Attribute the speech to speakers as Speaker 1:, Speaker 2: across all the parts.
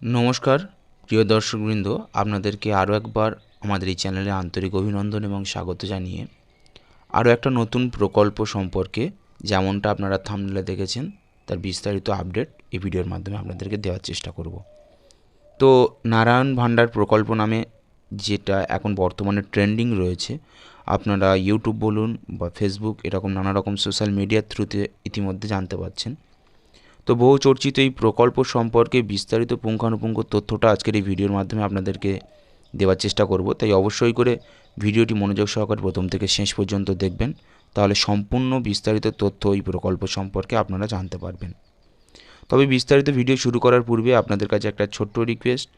Speaker 1: নমস্কার, প্রিয় দর্শকবৃন্দ, আপনাদেরকে আরও একবার আমাদের এই চ্যানেলে আন্তরিক অভিনন্দন এবং স্বাগত জানিয়ে আরও একটা নতুন প্রকল্প সম্পর্কে যেমনটা আপনারা থামলে দেখেছেন, তার বিস্তারিত আপডেট এই ভিডিওর মাধ্যমে আপনাদেরকে দেওয়ার চেষ্টা করব। তো নারায়ণ ভান্ডার প্রকল্প নামে যেটা এখন বর্তমানে ট্রেন্ডিং রয়েছে, আপনারা ইউটিউব বলুন বা ফেসবুক এরকম নানা রকম সোশ্যাল মিডিয়ার থ্রুতে ইতিমধ্যে জানতে পারছেন তো বহু চর্চিত এই প্রকল্প সম্পর্কে বিস্তারিত পুঙ্খানুপুঙ্খ তথ্যটা আজকের এই ভিডিওর মাধ্যমে আপনাদেরকে দেওয়ার চেষ্টা করব। তাই অবশ্যই করে ভিডিওটি মনোযোগ সহকারে প্রথম থেকে শেষ পর্যন্ত দেখবেন। তাহলে সম্পূর্ণ বিস্তারিত তথ্য এই প্রকল্প সম্পর্কে আপনারা জানতে পারবেন। তবে বিস্তারিত ভিডিও শুরু করার পূর্বে আপনাদের কাছে একটা ছোট্ট রিকোয়েস্ট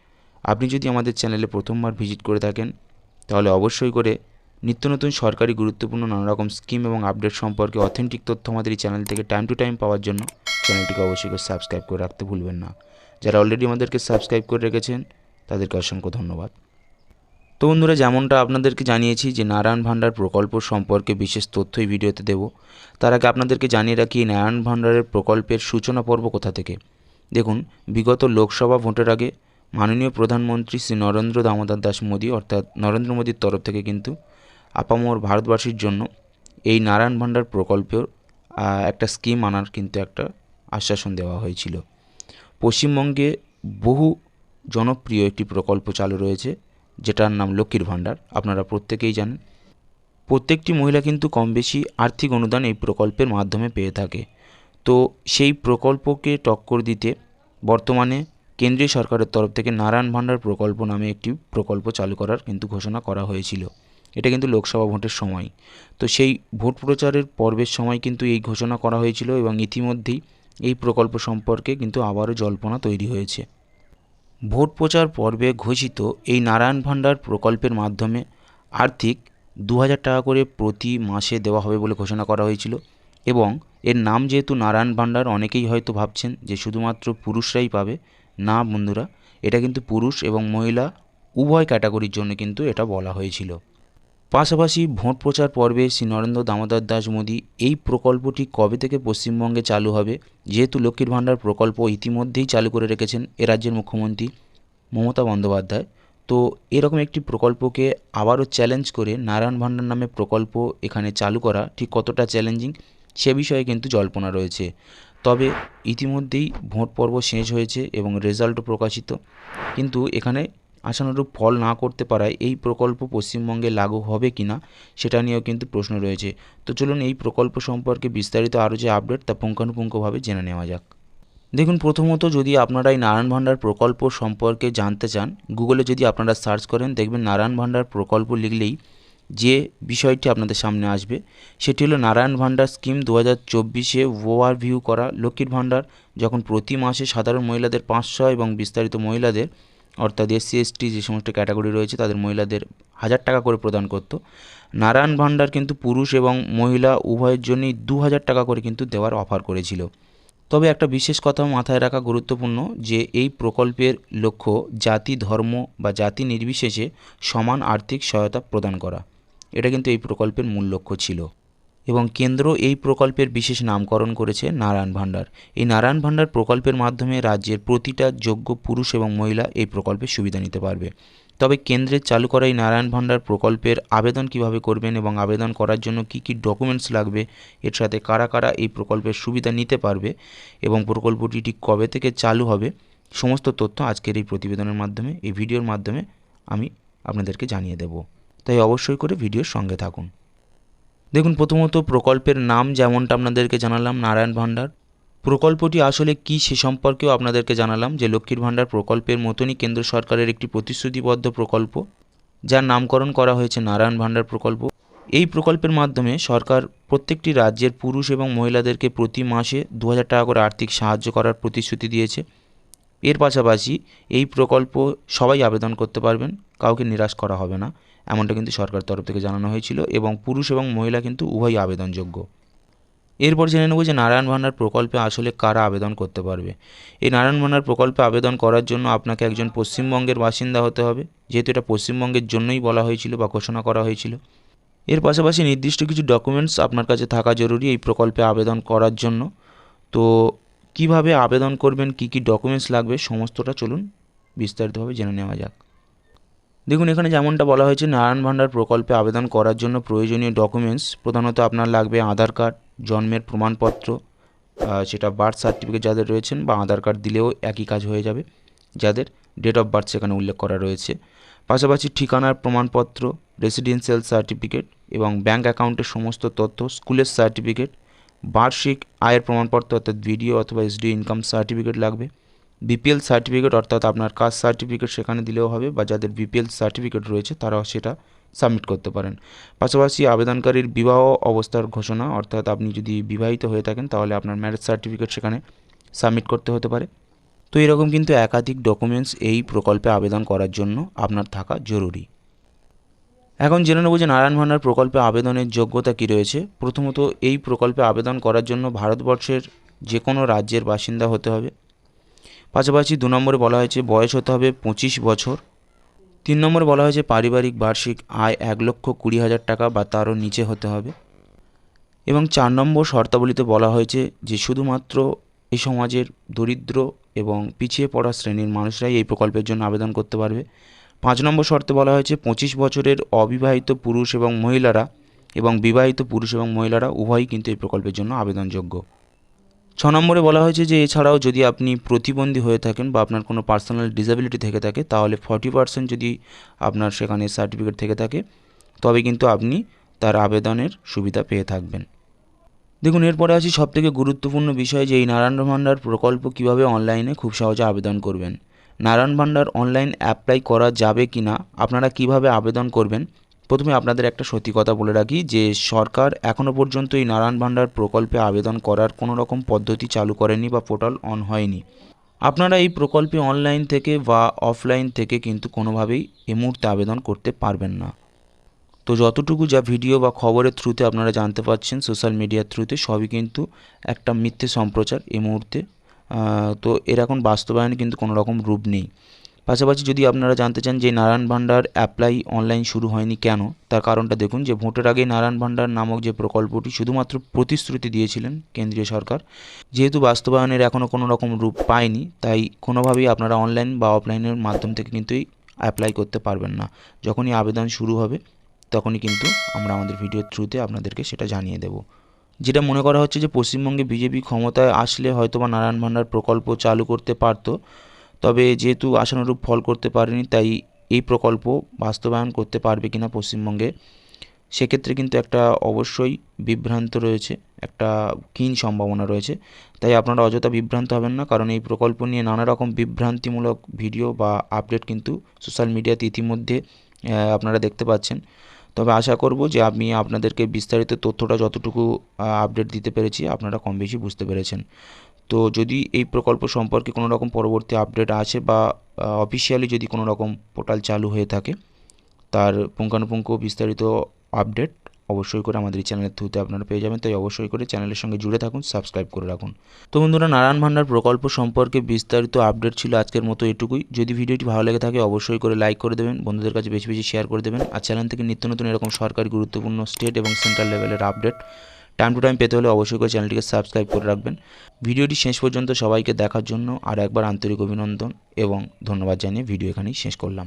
Speaker 1: আপনি যদি আমাদের চ্যানেলে প্রথমবার ভিজিট করে থাকেন, তাহলে অবশ্যই করে নিত্য নতুন সরকারি গুরুত্বপূর্ণ নানা রকম স্কিম এবং আপডেট সম্পর্কে অথেন্টিক তথ্য আমাদের এই চ্যানেল থেকে টাইম টু টাইম পাওয়ার জন্য চ্যানেলটিকে অবশ্যই সাবস্ক্রাইব করে রাখতে ভুলবেন না। যারা অলরেডি আমাদেরকে সাবস্ক্রাইব করে রেখেছেন, তাদেরকে অসংখ্য ধন্যবাদ। তো বন্ধুরা, যেমনটা আপনাদেরকে জানিয়েছি যে নারায়ণ ভান্ডার প্রকল্প সম্পর্কে বিশেষ তথ্য এই ভিডিওতে দেব। তার আগে আপনাদেরকে জানিয়ে রাখি নারায়ণ ভান্ডারের প্রকল্পের সূচনা পর্ব কোথা থেকে? দেখুন, বিগত লোকসভা ভোটের আগে মাননীয় প্রধানমন্ত্রী শ্রী নরেন্দ্র দামোদর দাস মোদী, অর্থাৎ নরেন্দ্র মোদীর তরফ থেকে কিন্তু আপামর ভারতবাসীর জন্য এই নারায়ণ ভান্ডার প্রকল্পের একটা স্কিম আনার কিন্তু একটা আশ্বাসন দেওয়া হয়েছিল। পশ্চিমবঙ্গে বহু জনপ্রিয় একটি প্রকল্প চালু রয়েছে, যেটার নাম লক্ষ্মীর ভাণ্ডার। আপনারা প্রত্যেকেই জানেন। প্রত্যেকটি মহিলা কিন্তু কম বেশি আর্থিক অনুদান এই প্রকল্পের মাধ্যমে পেয়ে থাকে। তো সেই প্রকল্পকে টক্কর দিতে বর্তমানে কেন্দ্রীয় সরকারের তরফ থেকে নারায়ণ ভাণ্ডার প্রকল্প নামে একটি প্রকল্প চালু করার কিন্তু ঘোষণা করা হয়েছিল। এটা কিন্তু লোকসভা ভোটের সময়। তো সেই ভোট প্রচারের পর্বের সময় কিন্তু এই ঘোষণা করা হয়েছিল এবং ইতিমধ্যেই এই প্রকল্প সম্পর্কে কিন্তু আবারও জল্পনা তৈরি হয়েছে। ভোট প্রচার পর্বে ঘোষিত এই নারায়ণ ভাণ্ডার প্রকল্পের মাধ্যমে আর্থিক দু হাজার টাকা করে প্রতি মাসে দেওয়া হবে বলে ঘোষণা করা হয়েছিল এবং এর নাম যেহেতু নারায়ণ ভাণ্ডার, অনেকেই হয়তো ভাবছেন যে শুধুমাত্র পুরুষরাই পাবে। না বন্ধুরা, এটা কিন্তু পুরুষ এবং মহিলা উভয় ক্যাটাগরির জন্য কিন্তু এটা বলা হয়েছিল। পাশাপাশি ভোট প্রচার পর্বে শ্রী নরেন্দ্র দামোদর দাস মোদী এই প্রকল্পটি কবে থেকে পশ্চিমবঙ্গে চালু হবে? যেহেতু লক্ষ্মীর ভাণ্ডার প্রকল্প ইতিমধ্যেই চালু করে রেখেছেন এ রাজ্যের মুখ্যমন্ত্রী মমতা বন্দ্যোপাধ্যায়। তো এরকম একটি প্রকল্পকে আবারও চ্যালেঞ্জ করে নারায়ণ ভাণ্ডার নামে প্রকল্প এখানে চালু করা ঠিক কতটা চ্যালেঞ্জিং সে বিষয়ে কিন্তু জল্পনা রয়েছে। তবে ইতিমধ্যেই ভোট পর্ব শেষ হয়েছে এবং রেজাল্টও প্রকাশিত। কিন্তু এখানে আশানুরূপ ফল না করতে পারায় এই প্রকল্প পশ্চিমবঙ্গে লাগু হবে কি না, সেটা নিয়েও কিন্তু প্রশ্ন রয়েছে। তো চলুন এই প্রকল্প সম্পর্কে বিস্তারিত আরও যে আপডেট তা পুঙ্খানুপুঙ্খভাবে জেনে নেওয়া যাক। দেখুন, প্রথমত যদি আপনারা এই নারায়ণ ভাণ্ডার প্রকল্প সম্পর্কে জানতে চান, গুগলে যদি আপনারা সার্চ করেন, দেখবেন নারায়ণ ভাণ্ডার প্রকল্প লিখলেই যে বিষয়টি আপনাদের সামনে আসবে, সেটি হলো নারায়ণ ভাণ্ডার স্কিম দু হাজার চব্বিশে ওভারভিউ করা লক্ষ্মীর ভাণ্ডার, যখন প্রতি মাসে সাধারণ মহিলাদের পাঁচশো এবং বিস্তারিত মহিলাদের অর্থাৎ এসসি এসটি যে সমস্ত ক্যাটাগরি রয়েছে, তাদের মহিলাদের হাজার টাকা করে প্রদান করতো। নারায়ণ ভাণ্ডার কিন্তু পুরুষ এবং মহিলা উভয়ের জন্যই দু হাজার টাকা করে কিন্তু দেওয়ার অফার করেছিল। তবে একটা বিশেষ কথা মাথায় রাখা গুরুত্বপূর্ণ যে, এই প্রকল্পের লক্ষ্য জাতি ধর্ম বা জাতি নির্বিশেষে সমান আর্থিক সহায়তা প্রদান করা। এটা কিন্তু এই প্রকল্পের মূল লক্ষ্য ছিল। এবং কেন্দ্র এই প্রকল্পের বিশেষ নামকরণ করেছে নারায়ণ ভাণ্ডার। এই নারায়ণ ভাণ্ডার প্রকল্পের মাধ্যমে রাজ্যের প্রতিটা যোগ্য পুরুষ এবং মহিলা এই প্রকল্পের সুবিধা নিতে পারবে। তবে কেন্দ্রের চালু করা এই নারায়ণ ভাণ্ডার প্রকল্পের আবেদন কীভাবে করবেন এবং আবেদন করার জন্য কি কি ডকুমেন্টস লাগবে, এর সাথে কারা কারা এই প্রকল্পের সুবিধা নিতে পারবে এবং প্রকল্পটি ঠিক কবে থেকে চালু হবে, সমস্ত তথ্য আজকের এই প্রতিবেদনের মাধ্যমে, এই ভিডিওর মাধ্যমে আমি আপনাদেরকে জানিয়ে দেব। তাই অবশ্যই করে ভিডিওর সঙ্গে থাকুন। দেখুন, প্রথমত প্রকল্পের নাম যেমনটা আপনাদেরকে জানালাম, নারায়ণ ভাণ্ডার। প্রকল্পটি আসলে কী সে সম্পর্কেও আপনাদেরকে জানালাম যে লক্ষ্মীর ভাণ্ডার প্রকল্পের মতনই কেন্দ্র সরকারের একটি প্রতিশ্রুতিবদ্ধ প্রকল্প, যার নামকরণ করা হয়েছে নারায়ণ ভাণ্ডার প্রকল্প। এই প্রকল্পের মাধ্যমে সরকার প্রত্যেকটি রাজ্যের পুরুষ এবং মহিলাদেরকে প্রতি মাসে দু হাজার টাকা করে আর্থিক সাহায্য করার প্রতিশ্রুতি দিয়েছে। এর পাশাপাশি এই প্রকল্প সবাই আবেদন করতে পারবেন, কাউকে নিরাশ করা হবে না। এমনটা কিন্তু সরকার তরফ থেকে জানানো হয়েছিল এবং পুরুষ এবং মহিলা কিন্তু উভয়ই আবেদনযোগ্য। এরপর জেনে নেব যে নারায়ণ ভান্ডার প্রকল্পে আসলে কারা আবেদন করতে পারবে। এই নারায়ণ ভান্ডার প্রকল্পে আবেদন করার জন্য আপনাকে একজন পশ্চিমবঙ্গের বাসিন্দা হতে হবে, যেহেতু এটা পশ্চিমবঙ্গের জন্যই বলা হয়েছিল বা ঘোষণা করা হয়েছিল। এর পাশাপাশি নির্দিষ্ট কিছু ডকুমেন্টস আপনার কাছে থাকা জরুরি এই প্রকল্পে আবেদন করার জন্য। তো কীভাবে আবেদন করবেন, কি কি ডকুমেন্টস লাগবে, সমস্তটা চলুন বিস্তারিতভাবে জেনে নেওয়া যাক। দেখুন, এখানে যেমনটা বলা হয়েছে, নারায়ণ ভাণ্ডার প্রকল্পে আবেদন করার জন্য প্রয়োজনীয় ডকুমেন্টস প্রধানত আপনার লাগবে আধার কার্ড, জন্মের প্রমাণপত্র সেটা বার্থ সার্টিফিকেট যাদের রয়েছেন বা আধার কার্ড দিলেও একই কাজ হয়ে যাবে, যাদের ডেট অফ বার্থ সেখানে উল্লেখ করা রয়েছে। পাশাপাশি ঠিকানার প্রমাণপত্র রেসিডেন্সিয়াল সার্টিফিকেট এবং ব্যাংক অ্যাকাউন্টের সমস্ত তথ্য স্কুলের সার্টিফিকেট বার্ষিক আয়ের প্রমাণপত্র অর্থাৎ ভিডিও অথবা এসডি ইনকাম সার্টিফিকেট লাগবে। বিপিএল সার্টিফিকেট অর্থাৎ আপনার কাস্ট সার্টিফিকেট সেখানে দিলেও হবে বা যাদের বিপিএল সার্টিফিকেট রয়েছে তারাও সেটা সাবমিট করতে পারেন। পাশাপাশি আবেদনকারীর বিবাহ অবস্থার ঘোষণা, অর্থাৎ আপনি যদি বিবাহিত হয়ে থাকেন তাহলে আপনার ম্যারেজ সার্টিফিকেট সেখানে সাবমিট করতে হতে পারে। তো এরকম কিন্তু একাধিক ডকুমেন্টস এই প্রকল্পে আবেদন করার জন্য আপনার থাকা জরুরি। এখন জেনে নেব যে নারায়ণ ভান্ডার প্রকল্পে আবেদনের যোগ্যতা কী রয়েছে। প্রথমত এই প্রকল্পে আবেদন করার জন্য ভারতবর্ষের যে কোনো রাজ্যের বাসিন্দা হতে হবে। পাশাপাশি দু নম্বরে বলা হয়েছে বয়স হতে হবে পঁচিশ বছর। তিন নম্বর বলা হয়েছে পারিবারিক বার্ষিক আয় এক লক্ষ কুড়ি হাজার টাকা বা তারও নিচে হতে হবে। এবং চার নম্বর শর্তাবলীতে বলা হয়েছে যে শুধুমাত্র এই সমাজের দরিদ্র এবং পিছিয়ে পড়া শ্রেণির মানুষরাই এই প্রকল্পের জন্য আবেদন করতে পারবে। পাঁচ নম্বর শর্তে বলা হয়েছে পঁচিশ বছরের অবিবাহিত পুরুষ এবং মহিলারা এবং বিবাহিত পুরুষ এবং মহিলারা উভয়ই কিন্তু এই প্রকল্পের জন্য আবেদনযোগ্য। ছ নম্বরে বলা হয়েছে যে, এছাড়াও যদি আপনি প্রতিবন্ধী হয়ে থাকেন বা আপনার কোনো পার্সোনাল ডিসেবিলিটি থেকে থাকে, তাহলে ফর্টি পার্সেন্ট যদি আপনার সেখানে সার্টিফিকেট থেকে থাকে, তবে কিন্তু আপনি তার আবেদনের সুবিধা পেয়ে থাকবেন। দেখুন, এরপরে আছি সবথেকে গুরুত্বপূর্ণ বিষয় যে, এই নারায়ণ ভাণ্ডার প্রকল্প কীভাবে অনলাইনে খুব সহজে আবেদন করবেন। নারায়ণ ভাণ্ডার অনলাইন অ্যাপ্লাই করা যাবে কি না আপনারা কীভাবে আবেদন করবেন প্রথমে আপনাদের একটা সত্যি কথা বলে রাখি যে সরকার এখনও পর্যন্ত এই নারায়ণ ভাণ্ডার প্রকল্পে আবেদন করার কোনো রকম পদ্ধতি চালু করেনি বা পোর্টাল অন হয়নি। আপনারা এই প্রকল্পে অনলাইন থেকে বা অফলাইন থেকে কিন্তু কোনোভাবেই এই মুহূর্তে আবেদন করতে পারবেন না। তো যতটুকু যা ভিডিও বা খবরের থ্রুতে আপনারা জানতে পারছেন সোশ্যাল মিডিয়ার থ্রুতে সবই কিন্তু একটা মিথ্যে সম্প্রচার এই মুহূর্তে। তো এর এখন বাস্তবায়নে কিন্তু কোনো রকম রূপ নেই। পাশাপাশি যদি আপনারা জানতে চান যে নারায়ণ ভাণ্ডার অ্যাপ্লাই অনলাইন শুরু হয়নি কেন, তার কারণটা দেখুন যে ভোটের আগে নারায়ণ ভাণ্ডার নামক যে প্রকল্পটি শুধুমাত্র প্রতিশ্রুতি দিয়েছিলেন কেন্দ্রীয় সরকার, যেহেতু বাস্তবায়নের এখনও কোনো রকম রূপ পায়নি, তাই কোনোভাবেই আপনারা অনলাইন বা অফলাইনের মাধ্যম থেকে কিন্তু অ্যাপ্লাই করতে পারবেন না। যখনই আবেদন শুরু হবে, তখনই কিন্তু আমরা আমাদের ভিডিওর থ্রুতে আপনাদেরকে সেটা জানিয়ে দেব। যেটা মনে করা হচ্ছে যে পশ্চিমবঙ্গে বিজেপি ক্ষমতায় আসলে হয়তো বা নারায়ণ ভাণ্ডার প্রকল্প চালু করতে পারতো তবে যেহেতু আশানুরূপ ফল করতে পারেনি, তাই এই প্রকল্প বাস্তবায়ন করতে পারবে কিনা পশ্চিমবঙ্গে, সেক্ষেত্রে কিন্তু একটা অবশ্যই বিভ্রান্ত রয়েছে, একটা ক্ষীণ সম্ভাবনা রয়েছে। তাই আপনারা অযথা বিভ্রান্ত হবেন না, কারণ এই প্রকল্প নিয়ে নানা রকম বিভ্রান্তিমূলক ভিডিও বা আপডেট কিন্তু সোশ্যাল মিডিয়াতে ইতিমধ্যে আপনারা দেখতে পাচ্ছেন। তবে আশা করব যে আমি আপনাদেরকে বিস্তারিত তথ্যটা যতটুকু আপডেট দিতে পেরেছি, আপনারা কম বেশি বুঝতে পেরেছেন। তো যদি এই প্রকল্প সম্পর্কে কোনো রকম পরবর্তী আপডেট আছে বা অফিসিয়ালি যদি কোনো রকম পোর্টাল চালু হয়ে থাকে, তার পুঙ্খানুপুঙ্খ বিস্তারিত আপডেট অবশ্যই করে আমাদের এই চ্যানেলের থ্রুতে আপনারা পেয়ে যাবেন। তাই অবশ্যই করে চ্যানেলের সঙ্গে জুড়ে থাকুন সাবস্ক্রাইব করে রাখুন। তো বন্ধুরা, নারায়ণ ভান্ডার প্রকল্প সম্পর্কে বিস্তারিত আপডেট ছিল আজকের মতো এটুকুই। যদি ভিডিওটি ভালো লেগে থাকে, অবশ্যই করে লাইক করে দেবেন, বন্ধুদের কাছে বেশি বেশি শেয়ার করে দেবেন। আর চ্যানেল থেকে নিত্য নতুন এরকম সরকারি গুরুত্বপূর্ণ স্টেট এবং সেন্ট্রাল লেভেলের আপডেট টাইম টু টাইম পেতে হলে অবশ্যই করে চ্যানেলটিকে সাবস্ক্রাইব করে রাখবেন। ভিডিওটি শেষ পর্যন্ত সবাইকে দেখার জন্য আর একবার আন্তরিক অভিনন্দন এবং ধন্যবাদ জানিয়ে ভিডিও এখানেই শেষ করলাম।